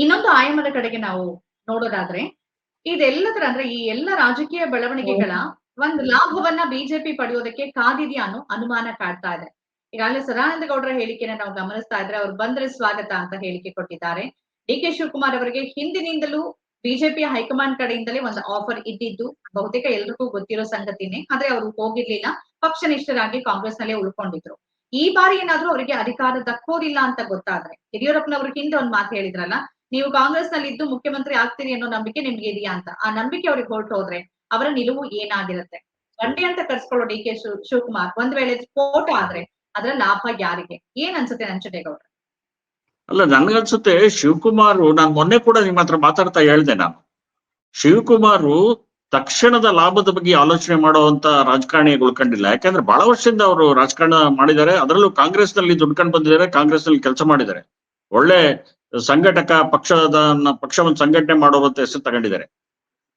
ಇನ್ನೊಂದು ಆಯಾಮದ ಕಡೆಗೆ ನಾವು ನೋಡೋದಾದ್ರೆ ಇದೆಲ್ಲದರ ಅಂದ್ರೆ ಈ ಎಲ್ಲ ರಾಜಕೀಯ ಬೆಳವಣಿಗೆಗಳ ಒಂದು ಲಾಭವನ್ನ ಬಿಜೆಪಿ ಪಡೆಯೋದಕ್ಕೆ ಕಾದಿದೆಯಾ ಅನ್ನೋ ಅನುಮಾನ ಕಾಡ್ತಾ ಇದೆ. ಈಗಾಗಲೇ ಸದಾನಂದ ಗೌಡರ ಹೇಳಿಕೆನ ನಾವು ಗಮನಿಸ್ತಾ ಇದ್ರೆ ಅವ್ರು ಬಂದ್ರೆ ಸ್ವಾಗತ ಅಂತ ಹೇಳಿಕೆ ಕೊಟ್ಟಿದ್ದಾರೆ. ಡಿ ಕೆ ಶಿವಕುಮಾರ್ ಅವರಿಗೆ ಹಿಂದಿನಿಂದಲೂ ಬಿಜೆಪಿಯ ಹೈಕಮಾಂಡ್ ಕಡೆಯಿಂದಲೇ ಒಂದು ಆಫರ್ ಇದ್ದಿದ್ದು ಬಹುತೇಕ ಎಲ್ರಿಗೂ ಗೊತ್ತಿರೋ ಸಂಗತಿನೇ. ಆದ್ರೆ ಅವರು ಹೋಗಿರ್ಲಿಲ್ಲ. ಪಕ್ಷನಿಷ್ಠರಾಗಿ ಕಾಂಗ್ರೆಸ್ ನಲ್ಲೇ ಉಳ್ಕೊಂಡಿದ್ರು. ಈ ಬಾರಿ ಏನಾದ್ರೂ ಅವರಿಗೆ ಅಧಿಕಾರ ದಕ್ಕೋದಿಲ್ಲ ಅಂತ ಗೊತ್ತಾದ್ರೆ ಯಡಿಯೂರಪ್ಪನವರು ಹಿಂದೆ ಒಂದ್ ಮಾತು ಹೇಳಿದ್ರಲ್ಲ ನೀವು ಕಾಂಗ್ರೆಸ್ನಲ್ಲಿ ಇದ್ದು ಮುಖ್ಯಮಂತ್ರಿ ಆಗ್ತೀರಿ ಅನ್ನೋ ನಂಬಿಕೆ ನಿಮ್ಗೆ ಇದೆಯಾ ಅಂತ? ಆ ನಂಬಿಕೆ ಅವ್ರಿಗೆ ಹೊರಟು ಹೋದ್ರೆ ಅವರ ನಿಲುವು ಏನಾಗಿರುತ್ತೆ? ಬಂಡೆ ಅಂತ ಕರ್ಸ್ಕೊಳ್ಳೋ ಡಿ ಕೆ ಶಿವ್, ಶಿವಕುಮಾರ್ ಒಂದ್ ವೇಳೆ ಸ್ಫೋಟ ಆದ್ರೆ ಅದರ ಲಾಭ ಯಾರಿಗೆ? ಏನ್ ಅನ್ಸುತ್ತೆ ನಂಚುಟೇಗೌಡ್ರ ಅಲ್ಲ, ನನ್ಗನ್ಸುತ್ತೆ ಶಿವಕುಮಾರ್, ನಾನು ಮೊನ್ನೆ ಕೂಡ ನಿಮ್ಮ ಹತ್ರ ಮಾತಾಡ್ತಾ ಹೇಳ್ದೆ ನಾನು. ಶಿವಕುಮಾರ್ ತಕ್ಷಣದ ಲಾಭದ ಬಗ್ಗೆ ಆಲೋಚನೆ ಮಾಡುವಂತ ರಾಜಕಾರಣಿ ಉಳ್ಕೊಂಡಿಲ್ಲ ಯಾಕಂದ್ರೆ ಬಹಳ ವರ್ಷದಿಂದ ಅವರು ರಾಜಕಾರಣ ಮಾಡಿದ್ದಾರೆ. ಅದರಲ್ಲೂ ಕಾಂಗ್ರೆಸ್ನಲ್ಲಿ ದುಡ್ಕೊಂಡು ಬಂದಿದ್ದಾರೆ ಕಾಂಗ್ರೆಸ್ನಲ್ಲಿ ಕೆಲಸ ಮಾಡಿದ್ದಾರೆ. ಒಳ್ಳೆ ಸಂಘಟಕ ಪಕ್ಷದ ಪಕ್ಷವನ್ನು ಸಂಘಟನೆ ಮಾಡುವಂತ ಹೆಸರು ತಗೊಂಡಿದ್ದಾರೆ.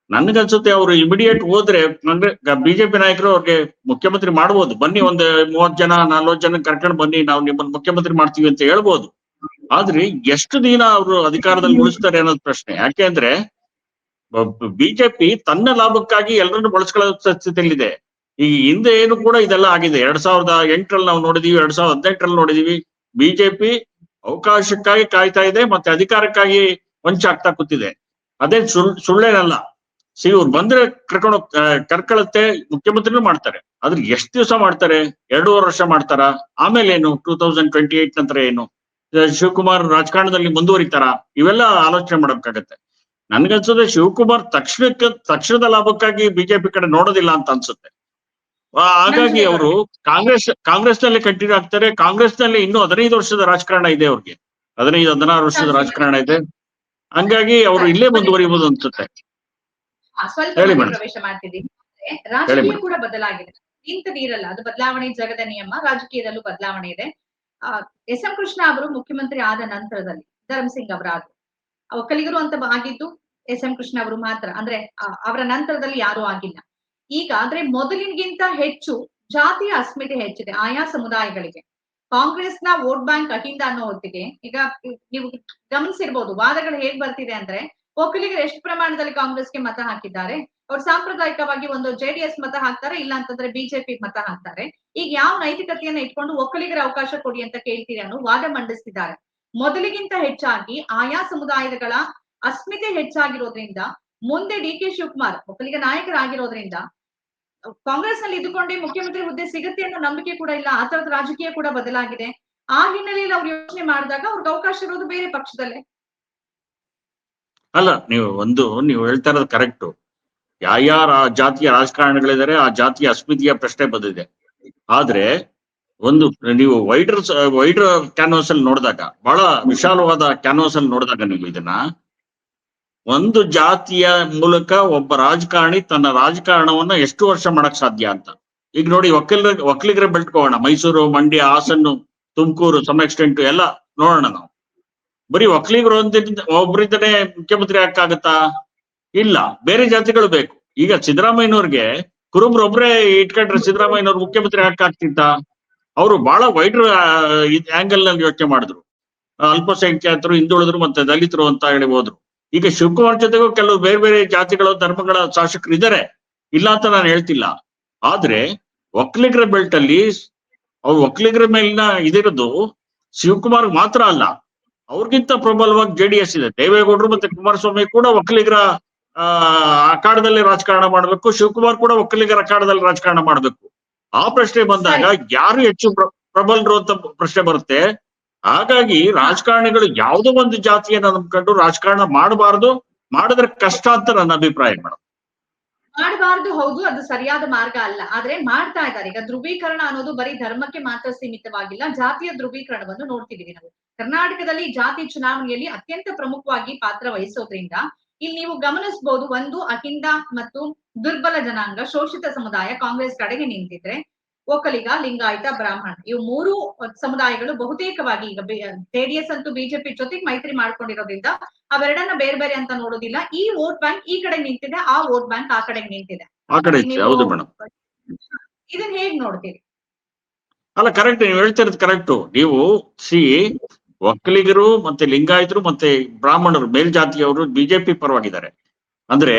ನನ್ಗನ್ಸುತ್ತೆ ಅವರು ಇಮಿಡಿಯೇಟ್ ಹೋದ್ರೆ ಬಿಜೆಪಿ ನಾಯಕರು ಅವ್ರಿಗೆ ಮುಖ್ಯಮಂತ್ರಿ ಮಾಡ್ಬೋದು. ಬನ್ನಿ ಒಂದ್ ಮೂವತ್ ಜನ, ನಲ್ವತ್ ಜನ ಕರ್ಕೊಂಡು ಬನ್ನಿ, ನಾವು ನಿಮ್ಮನ್ನ ಮುಖ್ಯಮಂತ್ರಿ ಮಾಡ್ತೀವಿ ಅಂತ ಹೇಳ್ಬೋದು. ಆದ್ರೆ ಎಷ್ಟು ದಿನ ಅವರು ಅಧಿಕಾರದಲ್ಲಿ ಉಳಿಸ್ತಾರೆ ಅನ್ನೋದು ಪ್ರಶ್ನೆ. ಯಾಕೆಂದ್ರೆ ಬಿಜೆಪಿ ತನ್ನ ಲಾಭಕ್ಕಾಗಿ ಎಲ್ಲರನ್ನು ಬಳಸ್ಕೊಳ್ಳೋ ಸ್ಥಿತಿಯಲ್ಲಿದೆ. ಈ ಹಿಂದೆ ಏನು ಕೂಡ ಇದೆಲ್ಲ ಆಗಿದೆ. ಎರಡ್ ಸಾವಿರದ ಎಂಟರಲ್ಲಿ ನಾವು ನೋಡಿದೀವಿ, ಎರಡ್ ಸಾವಿರದ ಹದಿನೆಂಟರಲ್ಲಿ ನೋಡಿದೀವಿ. ಬಿಜೆಪಿ ಅವಕಾಶಕ್ಕಾಗಿ ಕಾಯ್ತಾ ಇದೆ, ಮತ್ತೆ ಅಧಿಕಾರಕ್ಕಾಗಿ ವಂಚ ಆಗ್ತಾ ಕೂತಿದೆ. ಅದೇ ಸುಳ್, ಸುಳ್ಳೇನಲ್ಲ. ಸಿ, ಇವ್ರು ಬಂದ್ರೆ ಕರ್ಕೊಂಡು ಕರ್ಕೊಳತ್ತೆ, ಮುಖ್ಯಮಂತ್ರಿನೂ ಮಾಡ್ತಾರೆ. ಆದ್ರೆ ಎಷ್ಟು ದಿವಸ ಮಾಡ್ತಾರೆ? ಎರಡೂವರೆ ವರ್ಷ ಮಾಡ್ತಾರ? ಆಮೇಲೆ ಏನು ಟೂ ತೌಸಂಡ್ ಟ್ವೆಂಟಿ ಏಟ್ ನಂತರ ಏನು? ಶಿವಕುಮಾರ್ ರಾಜಕಾರಣದಲ್ಲಿ ಮುಂದುವರಿತಾರ? ಇವೆಲ್ಲ ಆಲೋಚನೆ ಮಾಡಬೇಕಾಗತ್ತೆ ನನ್ಗನ್ಸುತ್ತೆ ಶಿವಕುಮಾರ್ ತಕ್ಷಣಕ್ಕೆ, ತಕ್ಷಣದ ಲಾಭಕ್ಕಾಗಿ ಬಿಜೆಪಿ ಕಡೆ ನೋಡೋದಿಲ್ಲ ಅಂತ ಅನ್ಸುತ್ತೆ. ಹಾಗಾಗಿ ಅವರು ಕಾಂಗ್ರೆಸ್ ಕಾಂಗ್ರೆಸ್ನಲ್ಲಿ ಕಂಟಿನ್ಯೂ ಆಗ್ತಾರೆ. ಕಾಂಗ್ರೆಸ್ನಲ್ಲಿ ಇನ್ನೂ ಹದಿನೈದು ವರ್ಷದ ರಾಜಕಾರಣ ಇದೆ ಅವ್ರಿಗೆ. ಹದಿನೈದು ಹದಿನಾರು ವರ್ಷದ ರಾಜಕಾರಣ ಇದೆ. ಹಂಗಾಗಿ ಅವರು ಇಲ್ಲೇ ಮುಂದುವರಿಬಹುದು ಅನ್ಸುತ್ತೆ. ಹೇಳಿ ಮೇಡಮ್. ಕೂಡ ಬದಲಾಗಿದೆ. ನಿಂತ ನೀರಲ್ಲ ಅದು ಬದಲಾವಣೆ ಜಗದ ನಿಯಮ. ರಾಜಕೀಯದಲ್ಲೂ ಬದಲಾವಣೆ ಇದೆ. ಎಸ್ ಎಂ ಕೃಷ್ಣ ಅವರು ಮುಖ್ಯಮಂತ್ರಿ ಆದ ನಂತರದಲ್ಲಿ ಧರ್ಮಸಿಂಗ್ ಅವರಾದ್ರು ಒಕ್ಕಲಿಗರು ಅಂತ ಆಗಿದ್ದು ಎಸ್ ಎಂ ಕೃಷ್ಣ ಅವರು ಮಾತ್ರ. ಅಂದ್ರೆ ಅವರ ನಂತರದಲ್ಲಿ ಯಾರು ಆಗಿಲ್ಲ. ಈಗ ಅಂದ್ರೆ ಮೊದಲಿನಗಿಂತ ಹೆಚ್ಚು ಜಾತಿಯ ಅಸ್ಮಿತೆ ಹೆಚ್ಚಿದೆ ಆಯಾ ಸಮುದಾಯಗಳಿಗೆ. ಕಾಂಗ್ರೆಸ್ನ ವೋಟ್ ಬ್ಯಾಂಕ್ ಅಹಿಂದ ಅನ್ನೋ ಹೊತ್ತಿಗೆ ಈಗ ನೀವು ಗಮನಿಸಿರ್ಬೋದು ವಾದಗಳು ಹೇಗ್ ಬರ್ತಿದೆ ಅಂದ್ರೆ ಒಕ್ಕಲಿಗರು ಎಷ್ಟು ಪ್ರಮಾಣದಲ್ಲಿ ಕಾಂಗ್ರೆಸ್ಗೆ ಮತ ಹಾಕಿದ್ದಾರೆ? ಅವ್ರು ಸಾಂಪ್ರದಾಯಿಕವಾಗಿ ಒಂದು ಜೆಡಿಎಸ್ ಮತ ಹಾಕ್ತಾರೆ ಇಲ್ಲ ಅಂತಂದ್ರೆ ಬಿಜೆಪಿ ಮತ ಹಾಕ್ತಾರೆ. ಈಗ ಯಾವ ನೈತಿಕತೆಯನ್ನ ಇಟ್ಕೊಂಡು ಒಕ್ಕಲಿಗರ ಅವಕಾಶ ಕೊಡಿ ಅಂತ ಕೇಳ್ತೀರಿ ಅನ್ನೋ ವಾದ ಮಂಡಿಸ್ತಿದ್ದಾರೆ. ಮೊದಲಿಗಿಂತ ಹೆಚ್ಚಾಗಿ ಆಯಾ ಸಮುದಾಯಗಳ ಅಸ್ಮಿತೆ ಹೆಚ್ಚಾಗಿರೋದ್ರಿಂದ, ಮುಂದೆ ಡಿ ಕೆ ಶಿವಕುಮಾರ್, ಒಕ್ಕಲಿಗ ನಾಯಕರಾಗಿರೋದ್ರಿಂದ ಕಾಂಗ್ರೆಸ್ನಲ್ಲಿ ಇದ್ದುಕೊಂಡೇ ಮುಖ್ಯಮಂತ್ರಿ ಹುದ್ದೆ ಸಿಗುತ್ತೆ ಅನ್ನೋ ನಂಬಿಕೆ ಕೂಡ ಇಲ್ಲ. ಆ ತರದ ರಾಜಕೀಯ ಕೂಡ ಬದಲಾಗಿದೆ. ಆ ಹಿನ್ನೆಲೆಯಲ್ಲಿ ಅವ್ರು ಯೋಚನೆ ಮಾಡಿದಾಗ ಅವ್ರಿಗೆ ಅವಕಾಶ ಇರೋದು ಬೇರೆ ಪಕ್ಷದಲ್ಲೇ. ಅಲ್ಲ, ನೀವು ಒಂದು, ನೀವು ಹೇಳ್ತಾ ಇರೋದು ಕರೆಕ್ಟ್. ಯಾರ್ಯಾರ ಜಾತಿಯ ರಾಜಕಾರಣಿಗಳಿದ್ದಾರೆ, ಆ ಜಾತಿಯ ಅಸ್ಮಿತಿಯ ಪ್ರಶ್ನೆ ಬಂದಿದೆ. ಆದ್ರೆ, ಒಂದು, ನೀವು ವೈಡರ್ ವೈಡರ್ ಕ್ಯಾನ್ವಾಸ್ ಅಲ್ಲಿ ನೋಡಿದಾಗ, ಬಹಳ ವಿಶಾಲವಾದ ಕ್ಯಾನ್ವಾಸ್ ಅಲ್ಲಿ ನೋಡಿದಾಗ ನೀವು ಇದನ್ನ ಒಂದು ಜಾತಿಯ ಮೂಲಕ ಒಬ್ಬ ರಾಜಕಾರಣಿ ತನ್ನ ರಾಜಕಾರಣವನ್ನ ಎಷ್ಟು ವರ್ಷ ಮಾಡಕ್ ಸಾಧ್ಯ ಅಂತ. ಈಗ ನೋಡಿ ಒಕ್ಕಲ ಒಕ್ಕಲಿಗರ ಬೆಳ್ಕೋಣ ಮೈಸೂರು, ಮಂಡ್ಯ, ಹಾಸನ್ನು, ತುಮಕೂರು ಸಮ್ ಎಕ್ಸ್ಟೆಂಟ್ ಎಲ್ಲ ನೋಡೋಣ ನಾವು. ಬರೀ ಒಕ್ಕಲಿಗರು ಒಂದಿಂದ ಒಬ್ಬರಿಂದನೇ ಮುಖ್ಯಮಂತ್ರಿ ಹಾಕಾಗತ್ತಾ ಇಲ್ಲ, ಬೇರೆ ಜಾತಿಗಳು ಬೇಕು. ಈಗ ಸಿದ್ದರಾಮಯ್ಯನವ್ರಿಗೆ ಕುರುಬ್ರು ಒಬ್ರೇ ಇಟ್ಕೊಂಡ್ರೆ ಸಿದ್ದರಾಮಯ್ಯನವ್ರು ಮುಖ್ಯಮಂತ್ರಿ ಹಾಕಾಗ್ತಿದ್ದ ಅವರು ಬಹಳ ವೈಡ್ರ್ ಆಂಗಲ್ನಲ್ಲಿ ಯೋಚನೆ ಮಾಡಿದ್ರು. ಅಲ್ಪಸಂಖ್ಯಾತರು, ಹಿಂದುಳಿದ್ರು ಮತ್ತೆ ದಲಿತರು ಅಂತ ಹೇಳಿ ಹೋದ್ರು. ಈಗ ಶಿವಕುಮಾರ್ ಜೊತೆಗೂ ಕೆಲವು ಬೇರೆ ಬೇರೆ ಜಾತಿಗಳು ಧರ್ಮಗಳ ಶಾಸಕರು ಇದ್ದಾರೆ ಇಲ್ಲ ಅಂತ ನಾನು ಹೇಳ್ತಿಲ್ಲ. ಆದ್ರೆ ಒಕ್ಕಲಿಗರ ಬೆಲ್ಟ್ ಅಲ್ಲಿ ಅವ್ರು ಒಕ್ಕಲಿಗರ ಮೇಲಿನ ಇದಿರೋದು ಶಿವಕುಮಾರ್ ಮಾತ್ರ ಅಲ್ಲ. ಅವ್ರಿಗಿಂತ ಪ್ರಬಲವಾಗಿ ಜೆಡಿಎಸ್ ಇದೆ. ದೇವೇಗೌಡರು ಮತ್ತೆ ಕುಮಾರಸ್ವಾಮಿ ಕೂಡ ಒಕ್ಕಲಿಗರ ಆ ಅಖಾಡದಲ್ಲಿ ರಾಜಕಾರಣ ಮಾಡ್ಬೇಕು. ಶಿವಕುಮಾರ್ ಕೂಡ ಒಕ್ಕಲಿಗರ ಅಖಾಡದಲ್ಲಿ ರಾಜಕಾರಣ ಮಾಡ್ಬೇಕು. ಆ ಪ್ರಶ್ನೆ ಬಂದಾಗ ಯಾರು ಹೆಚ್ಚು ಪ್ರ- ಪ್ರಬಲರು ಅಂತ ಪ್ರಶ್ನೆ ಬರುತ್ತೆ? ಹಾಗಾಗಿ ರಾಜಕಾರಣಿಗಳು ಯಾವುದೋ ಒಂದು ಜಾತಿಯನ್ನ ನಂಬ್ಕೊಂಡು ರಾಜಕಾರಣ ಮಾಡಬಾರದು, ಮಾಡಿದ್ರೆ ಕಷ್ಟ ಅಂತ ನನ್ನ ಅಭಿಪ್ರಾಯ ಮೇಡಮ್ ಮಾಡಬಾರ್ದು ಹೌದು, ಅದು ಸರಿಯಾದ ಮಾರ್ಗ ಅಲ್ಲ. ಆದ್ರೆ ಮಾಡ್ತಾ ಇದ್ದಾರೆ. ಈಗ ಧ್ರುವೀಕರಣ ಅನ್ನೋದು ಬರೀ ಧರ್ಮಕ್ಕೆ ಮಾತ್ರ ಸೀಮಿತವಾಗಿಲ್ಲ, ಜಾತಿಯ ಧ್ರುವೀಕರಣವನ್ನು ನೋಡ್ತಿದೀವಿ ನಾವು. ಕರ್ನಾಟಕದಲ್ಲಿ ಜಾತಿ ಚುನಾವಣೆಯಲ್ಲಿ ಅತ್ಯಂತ ಪ್ರಮುಖವಾಗಿ ಪಾತ್ರ ವಹಿಸೋದ್ರಿಂದ ಇಲ್ಲಿ ನೀವು ಗಮನಿಸಬಹುದು ಒಂದು ಅಹಿಂದ ಮತ್ತು ದುರ್ಬಲ ಜನಾಂಗ, ಶೋಷಿತ ಸಮುದಾಯ ಕಾಂಗ್ರೆಸ್ ಕಡೆಗೆ ನಿಂತಿದ್ರೆ ಒಕ್ಕಲಿಗ ಲಿಂಗಾಯತ ಬ್ರಾಹ್ಮಣ. ಇವು ಮೂರು ಸಮುದಾಯಗಳು ಬಹುತೇಕವಾಗಿ ಈಗ ಜೆಡಿಎಸ್ ಅಂತೂ ಬಿಜೆಪಿ ಜೊತೆಗೆ ಮೈತ್ರಿ ಮಾಡ್ಕೊಂಡಿರೋದ್ರಿಂದ ಅವೆರಡನ್ನ ಬೇರೆ ಬೇರೆ ಅಂತ ನೋಡೋದಿಲ್ಲ. ಈ ವೋಟ್ ಬ್ಯಾಂಕ್ ಈ ಕಡೆ ನಿಂತಿದೆ ಆ ವೋಟ್ ಬ್ಯಾಂಕ್ ಆ ಕಡೆ ನಿಂತಿದೆ ಇದನ್ನ ಹೇಗ್ ನೋಡ್ತೀರಿ? ಅಲ್ಲ ಕರೆಕ್ಟ್ ನೀವು ಹೇಳ್ತಿರೋದು ಕರೆಕ್ಟ್. ನೀವು ಸಿ ಒಕ್ಕಲಿಗರು ಮತ್ತೆ ಲಿಂಗಾಯತರು ಮತ್ತೆ ಬ್ರಾಹ್ಮಣರು ಮೇಲ್ಜಾತಿಯವರು ಬಿಜೆಪಿ ಪರವಾಗಿದ್ದಾರೆ. ಅಂದ್ರೆ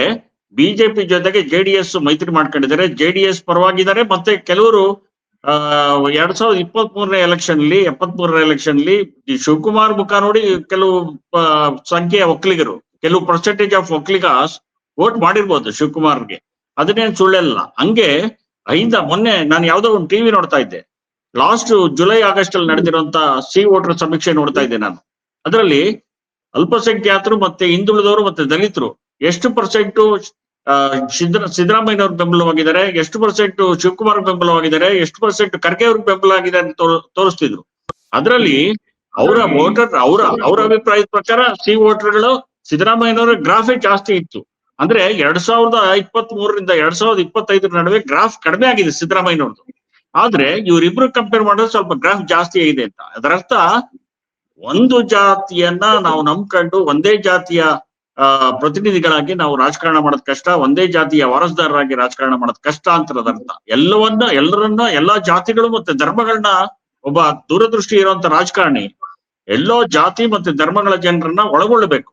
ಬಿಜೆಪಿ ಜೊತೆಗೆ ಜೆಡಿಎಸ್ ಮೈತ್ರಿ ಮಾಡ್ಕೊಂಡಿದ್ದಾರೆ. ಜೆಡಿಎಸ್ ಪರವಾಗಿದ್ದಾರೆ. ಮತ್ತೆ ಕೆಲವರು ಎರಡ್ ಸಾವಿರದ ಇಪ್ಪತ್ತ್ ಮೂರನೇ ಎಲೆಕ್ಷನ್ ಅಲ್ಲಿ ಎಪ್ಪತ್ತ್ ಮೂರನೇ ಎಲೆಕ್ಷನ್ ಅಲ್ಲಿ ಶಿವಕುಮಾರ್ ಮುಖ ನೋಡಿ ಕೆಲವು ಸಂಖ್ಯೆಯ ಒಕ್ಕಲಿಗರು, ಕೆಲವು ಪರ್ಸೆಂಟೇಜ್ ಆಫ್ ಒಕ್ಕಲಿಗಾಸ್ ವೋಟ್ ಮಾಡಿರ್ಬೋದು ಶಿವಕುಮಾರ್ಗೆ. ಅದನ್ನೇನು ಸುಳ್ಳಲ್ಲ ಹಂಗೆ ಐದ ಮೊನ್ನೆ ನಾನು ಯಾವ್ದೋ ಒಂದು ಟಿವಿ ನೋಡ್ತಾ ಇದ್ದೆ. ಲಾಸ್ಟ್ ಜುಲೈ, ಆಗಸ್ಟ್ ಅಲ್ಲಿ ನಡೆದಿರುವಂತ ಸಿ ವೋಟರ್ ಸಮೀಕ್ಷೆ ನೋಡ್ತಾ ಇದ್ದೆ ನಾನು. ಅದರಲ್ಲಿ ಅಲ್ಪಸಂಖ್ಯಾತರು ಮತ್ತೆ ಹಿಂದುಳಿದವರು ಮತ್ತೆ ದಲಿತರು ಎಷ್ಟು ಪರ್ಸೆಂಟ್ ಸಿದ್ದರ ಬೆಂಬಲವಾಗಿದ್ದಾರೆ. ಎಷ್ಟು ಪರ್ಸೆಂಟ್ ಶಿವಕುಮಾರ್ ಬೆಂಬಲವಾಗಿದ್ದಾರೆ? ಎಷ್ಟು ಪರ್ಸೆಂಟ್ ಖರ್ಗೆ ಅವ್ರಿಗೆ ಬೆಂಬಲ ಆಗಿದೆ ಅಂತ ತೋರಿಸ್ತಿದ್ರು. ಅದರಲ್ಲಿ ಅವರ ವೋಟರ್ ಅವರ ಅವರ ಅಭಿಪ್ರಾಯದ ಪ್ರಕಾರ ಸಿ ವೋಟರ್ಗಳು ಸಿದ್ದರಾಮಯ್ಯನವರ ಗ್ರಾಫೇ ಜಾಸ್ತಿ ಇತ್ತು. ಅಂದ್ರೆ ಎರಡ್ ಸಾವಿರದ ಇಪ್ಪತ್ತ್ ಮೂರರಿಂದ ಎರಡ್ ಸಾವಿರದ ಇಪ್ಪತ್ತೈದರ ನಡುವೆ ಗ್ರಾಫ್ ಕಡಿಮೆ ಆಗಿದೆ ಸಿದ್ದರಾಮಯ್ಯನವ್ರದ್ದು. ಆದ್ರೆ ಇವರಿಬ್ರು ಕಂಪೇರ್ ಮಾಡಿದ್ರೆ ಸ್ವಲ್ಪ ಗ್ರಾಫ್ ಜಾಸ್ತಿ ಆಗಿದೆ ಅಂತ. ಅದರರ್ಥ, ಒಂದು ಜಾತಿಯನ್ನ ನಾವು ನಂಬ್ಕೊಂಡು ಒಂದೇ ಜಾತಿಯ ಆ, ಪ್ರತಿನಿಧಿಗಳಾಗಿ ನಾವು ರಾಜಕಾರಣ ಮಾಡೋದ್ ಕಷ್ಟ. ಒಂದೇ ಜಾತಿಯ ವಾರಸ್ದಾರರಾಗಿ ರಾಜಕಾರಣ ಮಾಡೋದ್ ಕಷ್ಟ ಅಂತ ಅರ್ಥ. ಎಲ್ಲವನ್ನ, ಎಲ್ಲರನ್ನ, ಎಲ್ಲಾ ಜಾತಿಗಳು ಮತ್ತೆ ಧರ್ಮಗಳನ್ನ ಒಬ್ಬ ದೂರದೃಷ್ಟಿ ಇರುವಂತ ರಾಜಕಾರಣಿ, ಎಲ್ಲೋ ಜಾತಿ ಮತ್ತೆ ಧರ್ಮಗಳ ಜನರನ್ನ ಒಳಗೊಳ್ಳಬೇಕು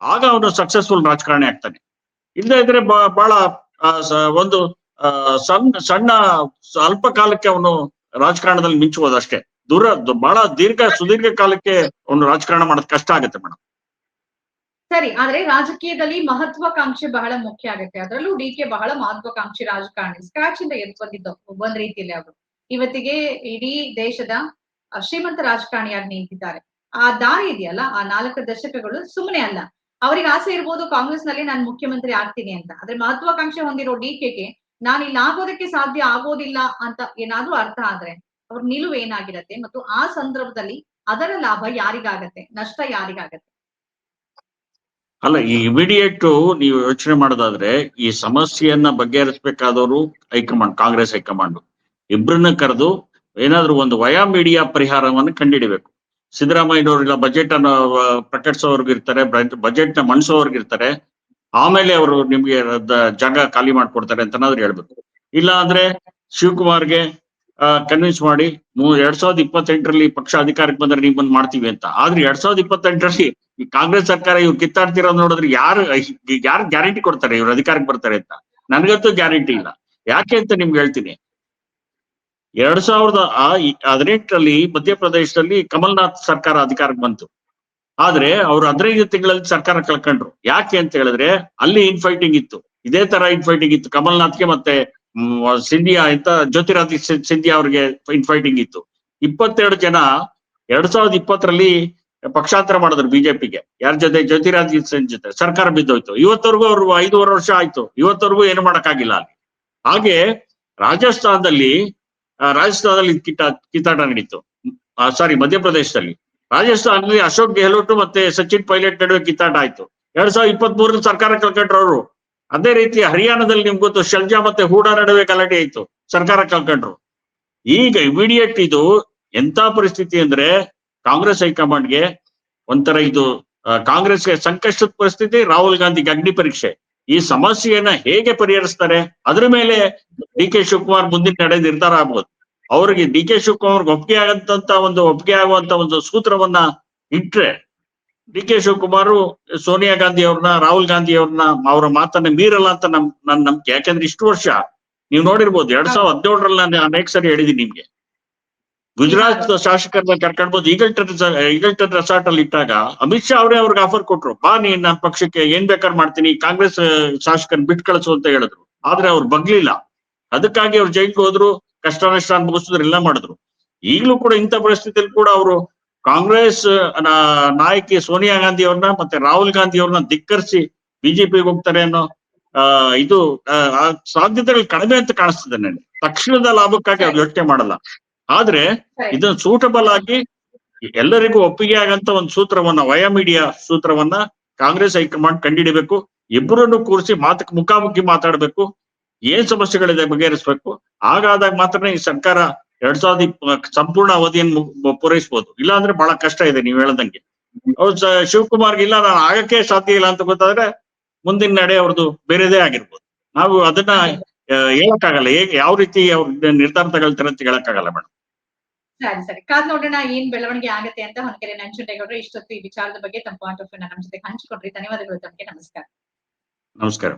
ಆಗ ಅವನು ಸಕ್ಸಸ್ಫುಲ್ ರಾಜಕಾರಣಿ ಆಗ್ತಾನೆ. ಇಲ್ಲದೆ ಇದ್ರೆ ಬಹಳ ಒಂದು ಸಣ್ಣ ಸಣ್ಣ ಅಲ್ಪ ಕಾಲಕ್ಕೆ ಅವನು ರಾಜಕಾರಣದಲ್ಲಿ ಮಿಂಚುವುದಷ್ಟೇ. ದೂರ, ಬಹಳ ದೀರ್ಘ, ಸುದೀರ್ಘ ಕಾಲಕ್ಕೆ ಅವನು ರಾಜಕಾರಣ ಮಾಡೋದ್ ಕಷ್ಟ ಆಗುತ್ತೆ ಮೇಡಮ್ ಸರಿ, ಆದ್ರೆ ರಾಜಕೀಯದಲ್ಲಿ ಮಹತ್ವಾಕಾಂಕ್ಷೆ ಬಹಳ ಮುಖ್ಯ ಆಗುತ್ತೆ. ಅದರಲ್ಲೂ ಡಿ ಕೆ ಬಹಳ ಮಹತ್ವಾಕಾಂಕ್ಷಿ ರಾಜಕಾರಣಿ. ಸ್ಕ್ರಾಚ್ ಇಂದ ಎದ್ದು ಬಂದಿದ್ದು ಒಂದ್ ರೀತಿಯಲ್ಲಿ ಅವರು. ಇವತ್ತಿಗೆ ಇಡೀ ದೇಶದ ಶ್ರೀಮಂತ ರಾಜಕಾರಣಿಯಾಗಿ ನಿಂತಿದ್ದಾರೆ. ಆ ದಾರಿ ಇದೆಯಲ್ಲ, ಆ ನಾಲ್ಕು ದಶಕಗಳು ಸುಮ್ಮನೆ ಅಲ್ಲ. ಅವ್ರಿಗೆ ಆಸೆ ಇರ್ಬೋದು ಕಾಂಗ್ರೆಸ್ನಲ್ಲಿ ನಾನು ಮುಖ್ಯಮಂತ್ರಿ ಆಗ್ತೀನಿ ಅಂತ. ಆದ್ರೆ ಮಹತ್ವಾಕಾಂಕ್ಷೆ ಹೊಂದಿರೋ ಡಿ ಕೆಗೆ ನಾನು ಇಲ್ಲಿ ಆಗೋದಕ್ಕೆ ಸಾಧ್ಯ ಆಗೋದಿಲ್ಲ ಅಂತ ಏನಾದ್ರೂ ಅರ್ಥ ಆದ್ರೆ ಅವ್ರ ನಿಲುವು ಏನಾಗಿರತ್ತೆ ಮತ್ತು ಆ ಸಂದರ್ಭದಲ್ಲಿ ಅದರ ಲಾಭ ಯಾರಿಗಾಗತ್ತೆ? ನಷ್ಟ ಯಾರಿಗಾಗತ್ತೆ? ಅಲ್ಲ, ಈ ಇಮಿಡಿಯೇಟ್ ನೀವು ಯೋಚನೆ ಮಾಡೋದಾದ್ರೆ, ಈ ಸಮಸ್ಯೆಯನ್ನ ಬಗೆಹರಿಸಬೇಕಾದವರು ಹೈಕಮಾಂಡ್, ಕಾಂಗ್ರೆಸ್ ಹೈಕಮಾಂಡ್. ಇಬ್ಬರನ್ನ ಕರೆದು ಏನಾದ್ರೂ ಒಂದು ವಯಾ ಮೀಡಿಯಾ ಪರಿಹಾರವನ್ನು ಕಂಡುಹಿಡಿಬೇಕು ಸಿದ್ದರಾಮಯ್ಯನವ್ರಿಲ್ಲ ಬಜೆಟ್ ಅನ್ನು ಪ್ರಕಟಿಸೋರ್ಗಿರ್ತಾರೆ ಬಜೆಟ್ನ ಮಣಿಸೋರ್ಗಿರ್ತಾರೆ ಆಮೇಲೆ ಅವರು ನಿಮ್ಗೆ ಜಾಗ ಖಾಲಿ ಮಾಡ್ಕೊಡ್ತಾರೆ ಅಂತನಾದ್ರೂ ಹೇಳ್ಬೇಕು. ಇಲ್ಲ ಅಂದ್ರೆ ಶಿವಕುಮಾರ್ಗೆ ಕನ್ವಿನ್ಸ್ ಮಾಡಿ ಎರಡ್ ಸಾವಿರದ ಇಪ್ಪತ್ತೆಂಟರಲ್ಲಿ ಪಕ್ಷ ಅಧಿಕಾರಕ್ಕೆ ಬಂದ್ರೆ ನೀವು ಬಂದ್ ಮಾಡ್ತೀವಿ ಅಂತ. ಆದ್ರೆ ಎರಡ್ ಸಾವಿರದ ಇಪ್ಪತ್ತೆಂಟರಲ್ಲಿ ಈ ಕಾಂಗ್ರೆಸ್ ಸರ್ಕಾರ ಇವ್ರು ಕಿತ್ತಾಡ್ತಿರೋದು ನೋಡಿದ್ರೆ ಯಾರು ಯಾರು ಗ್ಯಾರಂಟಿ ಕೊಡ್ತಾರೆ ಇವ್ರು ಅಧಿಕಾರಕ್ಕೆ ಬರ್ತಾರೆ ಅಂತ? ನನ್ಗಂತೂ ಗ್ಯಾರಂಟಿ ಇಲ್ಲ. ಯಾಕೆ ಅಂತ ನಿಮ್ಗೆ ಹೇಳ್ತೀನಿ. ಎರಡ್ ಸಾವಿರದ ಹದಿನೆಂಟರಲ್ಲಿ ಮಧ್ಯಪ್ರದೇಶದಲ್ಲಿ ಕಮಲ್ನಾಥ್ ಸರ್ಕಾರ ಅಧಿಕಾರಕ್ಕೆ ಬಂತು. ಆದ್ರೆ ಅವ್ರು ಹದಿನೈದು ತಿಂಗಳಲ್ಲಿ ಸರ್ಕಾರ ಕಳ್ಕೊಂಡ್ರು. ಯಾಕೆ ಅಂತ ಹೇಳಿದ್ರೆ ಅಲ್ಲಿ ಇನ್ಫೈಟಿಂಗ್ ಇತ್ತು. ಇದೇ ತರ ಇನ್ಫೈಟಿಂಗ್ ಇತ್ತು. ಕಮಲ್ನಾಥ್ಗೆ ಮತ್ತೆ ಸಿಂಧಿಯಾ ಅಂತ ಜ್ಯೋತಿರಾದಿತ್ಯ ಸಿಂಧಿಯಾ ಅವ್ರಿಗೆ ಇನ್ಫೈಟಿಂಗ್ ಇತ್ತು. ಇಪ್ಪತ್ತೆರಡು ಜನ ಎರಡ್ ಸಾವಿರದ ಇಪ್ಪತ್ತರಲ್ಲಿ ಪಕ್ಷಾಂತರ ಮಾಡಿದ್ರು ಬಿಜೆಪಿಗೆ. ಯಾರ ಜೊತೆ? ಜ್ಯೋತಿರಾದಿತ್ಯ ಸಿಂಗ್ ಜೊತೆ. ಸರ್ಕಾರ ಬಿದ್ದೋಯ್ತು. ಇವತ್ತವರೆಗೂ ಅವ್ರು ಐದೂವರೆ ವರ್ಷ ಆಯ್ತು. ಇವತ್ತವರೆಗೂ ಏನು ಮಾಡಕ್ಕಾಗಿಲ್ಲ ಅಲ್ಲಿ. ಹಾಗೆ ರಾಜಸ್ಥಾನದಲ್ಲಿ ರಾಜಸ್ಥಾನದಲ್ಲಿ ಕಿತ್ತ ಕಿತ್ತಾಟ ನಡೀತು. ಸಾರಿ ಮಧ್ಯಪ್ರದೇಶದಲ್ಲಿ. ರಾಜಸ್ಥಾನದಲ್ಲಿ ಅಶೋಕ್ ಗೆಹ್ಲೋಟ್ ಮತ್ತೆ ಸಚಿನ್ ಪೈಲಟ್ ನಡುವೆ ಕಿತ್ತಾಟ ಆಯ್ತು. ಎರಡ್ ಸಾವಿರದ ಇಪ್ಪತ್ತ್ ಮೂರಲ್ಲಿ ಸರ್ಕಾರ ಕಳ್ಕೊಂಡ್ರು ಅವರು. ಅದೇ ರೀತಿ ಹರಿಯಾಣದಲ್ಲಿ ನಿಮ್ಗೆ ಗೊತ್ತು, ಶಲ್ಜಾ ಮತ್ತೆ ಹೂಡಾ ನಡುವೆ ಗಲಾಟೆ ಆಯ್ತು ಸರ್ಕಾರ ಕಳ್ಕೊಂಡ್ರು. ಈಗ ಇಮಿಡಿಯೇಟ್ ಇದು ಎಂತ ಪರಿಸ್ಥಿತಿ ಅಂದ್ರೆ ಕಾಂಗ್ರೆಸ್ ಹೈಕಮಾಂಡ್ಗೆ ಒಂಥರ ಇದು ಕಾಂಗ್ರೆಸ್ಗೆ ಸಂಕಷ್ಟದ ಪರಿಸ್ಥಿತಿ, ರಾಹುಲ್ ಗಾಂಧಿಗೆ ಅಗ್ನಿ ಪರೀಕ್ಷೆ. ಈ ಸಮಸ್ಯೆಯನ್ನ ಹೇಗೆ ಪರಿಹರಿಸ್ತಾರೆ? ಅದ್ರ ಮೇಲೆ ಡಿ ಕೆ ಶಿವಕುಮಾರ್ ಮುಂದಿನ ನಡೆ ನಿರ್ಧಾರ ಆಗ್ಬೋದು. ಅವ್ರಿಗೆ ಡಿ ಕೆ ಶಿವಕುಮಾರ್ ಒಪ್ಪಿಗೆ ಆಗಂತ ಒಂದು, ಒಪ್ಪಿಗೆ ಆಗುವಂತ ಒಂದು ಸೂತ್ರವನ್ನ ಇಟ್ರೆ ಡಿ ಕೆ ಶಿವಕುಮಾರ್ ಸೋನಿಯಾ ಗಾಂಧಿ ಅವ್ರನ್ನ ರಾಹುಲ್ ಗಾಂಧಿ ಅವ್ರನ್ನ ಅವರ ಮಾತನ್ನ ಮೀರಲ್ಲ ಅಂತ ನಮ್ ನನ್ ನಂಬಿಕೆ. ಯಾಕಂದ್ರೆ ಇಷ್ಟು ವರ್ಷ ನೀವು ನೋಡಿರ್ಬೋದು ಎರಡ್ ಸಾವಿರದ ಹದಿನೇಳರಲ್ಲಿ ನಾನು ಅನೇಕ ಸರಿ ಹೇಳಿದೀನಿ ನಿಮ್ಗೆ. ಗುಜರಾತ್ ಶಾಸಕರನ್ನ ಕರ್ಕೊಂಡ್ಬೋದು ಈಗಲ್ಟನ್ ಈಗಲ್ಟನ್ ರೆಸಾರ್ಟ್ ಅಲ್ಲಿ ಇಟ್ಟಾಗ ಅಮಿತ್ ಶಾ ಅವರೇ ಅವ್ರಿಗೆ ಆಫರ್ ಕೊಟ್ರು. ಬಾ ನೀನ್ ನನ್ನ ಪಕ್ಷಕ್ಕೆ ಏನ್ ಬೇಕಾದ್ರೆ ಮಾಡ್ತೀನಿ ಕಾಂಗ್ರೆಸ್ ಶಾಸಕರನ್ನ ಬಿಟ್ಟು ಕಳಿಸು ಅಂತ ಹೇಳಿದ್ರು. ಆದ್ರೆ ಅವ್ರು ಬಗ್ಲಿಲ್ಲ. ಅದಕ್ಕಾಗಿ ಅವ್ರು ಜೈಲ್ಗೆ ಹೋದ್ರು ಕಷ್ಟ ನಷ್ಟ ಅನುಭವಿಸಿದ್ರು ಎಲ್ಲ ಮಾಡಿದ್ರು. ಈಗಲೂ ಕೂಡ ಇಂಥ ಪರಿಸ್ಥಿತಿಯಲ್ಲಿ ಕೂಡ ಅವರು ಕಾಂಗ್ರೆಸ್ ನಾ- ನಾಯಕಿ ಸೋನಿಯಾ ಗಾಂಧಿ ಅವ್ರನ್ನ ಮತ್ತೆ ರಾಹುಲ್ ಗಾಂಧಿ ಅವ್ರನ್ನ ಧಿಕ್ಕರಿಸಿ ಬಿಜೆಪಿಗೆ ಹೋಗ್ತಾರೆ ಅನ್ನೋ ಇದು ಸಾಧ್ಯತೆಗಳು ಕಡಿಮೆ ಅಂತ ಕಾಣಿಸ್ತದೆ ನನಗೆ. ತಕ್ಷಣದ ಲಾಭಕ್ಕಾಗಿ ಅದು ಯೋಚನೆ ಮಾಡಲ್ಲ. ಆದ್ರೆ. ಇದನ್ನ ಸೂಟಬಲ್ ಆಗಿ ಎಲ್ಲರಿಗೂ ಒಪ್ಪಿಗೆ ಆಗಂತ ಒಂದು ಸೂತ್ರವನ್ನ ವಯಾ ಮೀಡಿಯಾ ಸೂತ್ರವನ್ನ ಕಾಂಗ್ರೆಸ್ ಹೈಕಮಾಂಡ್ ಕಂಡಿಡಿಬೇಕು. ಇಬ್ಬರನ್ನು ಕೂರಿಸಿ ಮಾತಕ್ ಮುಖಾಮುಖಿ ಮಾತಾಡ್ಬೇಕು. ಏನ್ ಸಮಸ್ಯೆಗಳಿದೆ ಬಗೆಹರಿಸಬೇಕು. ಹಾಗಾದಾಗ ಮಾತ್ರ ಈ ಸರ್ಕಾರ ಎರಡ್ ಸಾವಿರದ ಇಪ್ಪ ಸಂಪೂರ್ಣ ಅವಧಿಯನ್ನು ಪೂರೈಸಬಹುದು ಇಲ್ಲ ಇಲ್ಲಾಂದ್ರೆ ಬಹಳ ಕಷ್ಟ ಇದೆ ನೀವು ಹೇಳದಂಗೆ. ಅವ್ರು ಶಿವಕುಮಾರ್ ಶಿವಕುಮಾರ್ಗೆ ಇಲ್ಲ ನಾನು ಆಗಕ್ಕೆ ಸಾಧ್ಯ ಇಲ್ಲ ಅಂತ ಗೊತ್ತಾದ್ರೆ ಮುಂದಿನ ನಡೆ ಅವ್ರದ್ದು ಬೇರೆದೇ ಆಗಿರ್ಬೋದು. ನಾವು ಅದನ್ನ ಹೇಳಕ್ ಹೇಳಕ್ಕಾಗಲ್ಲ. ಹೇಗೆ ಯಾವ ರೀತಿ ಅವ್ರ ನಿರ್ಧಾರ ತಗೊಳ್ತಾರೆ ಅಂತ ಹೇಳಕ್ಕಾಗಲ್ಲ ಮೇಡಮ್ ಸರಿ ಸರಿ. ಕಾದ್ ನೋಡೋಣ ಏನ್ ಬೆಳವಣಿಗೆ ಆಗುತ್ತೆ ಅಂತ ಹೊನಕೆರೆ ನಂಜುಂಡೇಗೌಡರು ಇಷ್ಟೊತ್ತು ಈ ವಿಚಾರದ ಬಗ್ಗೆ ತಮ್ಮ ಪಾಯಿಂಟ್ ಆಫ್ ವ್ಯೂ ನಮ್ಮ ಜೊತೆ ಹಂಚಿಕೊಂಡ್ರಿ. ಧನ್ಯವಾದಗಳು ತಮಗೆ. ನಮಸ್ಕಾರ. ನಮಸ್ಕಾರ.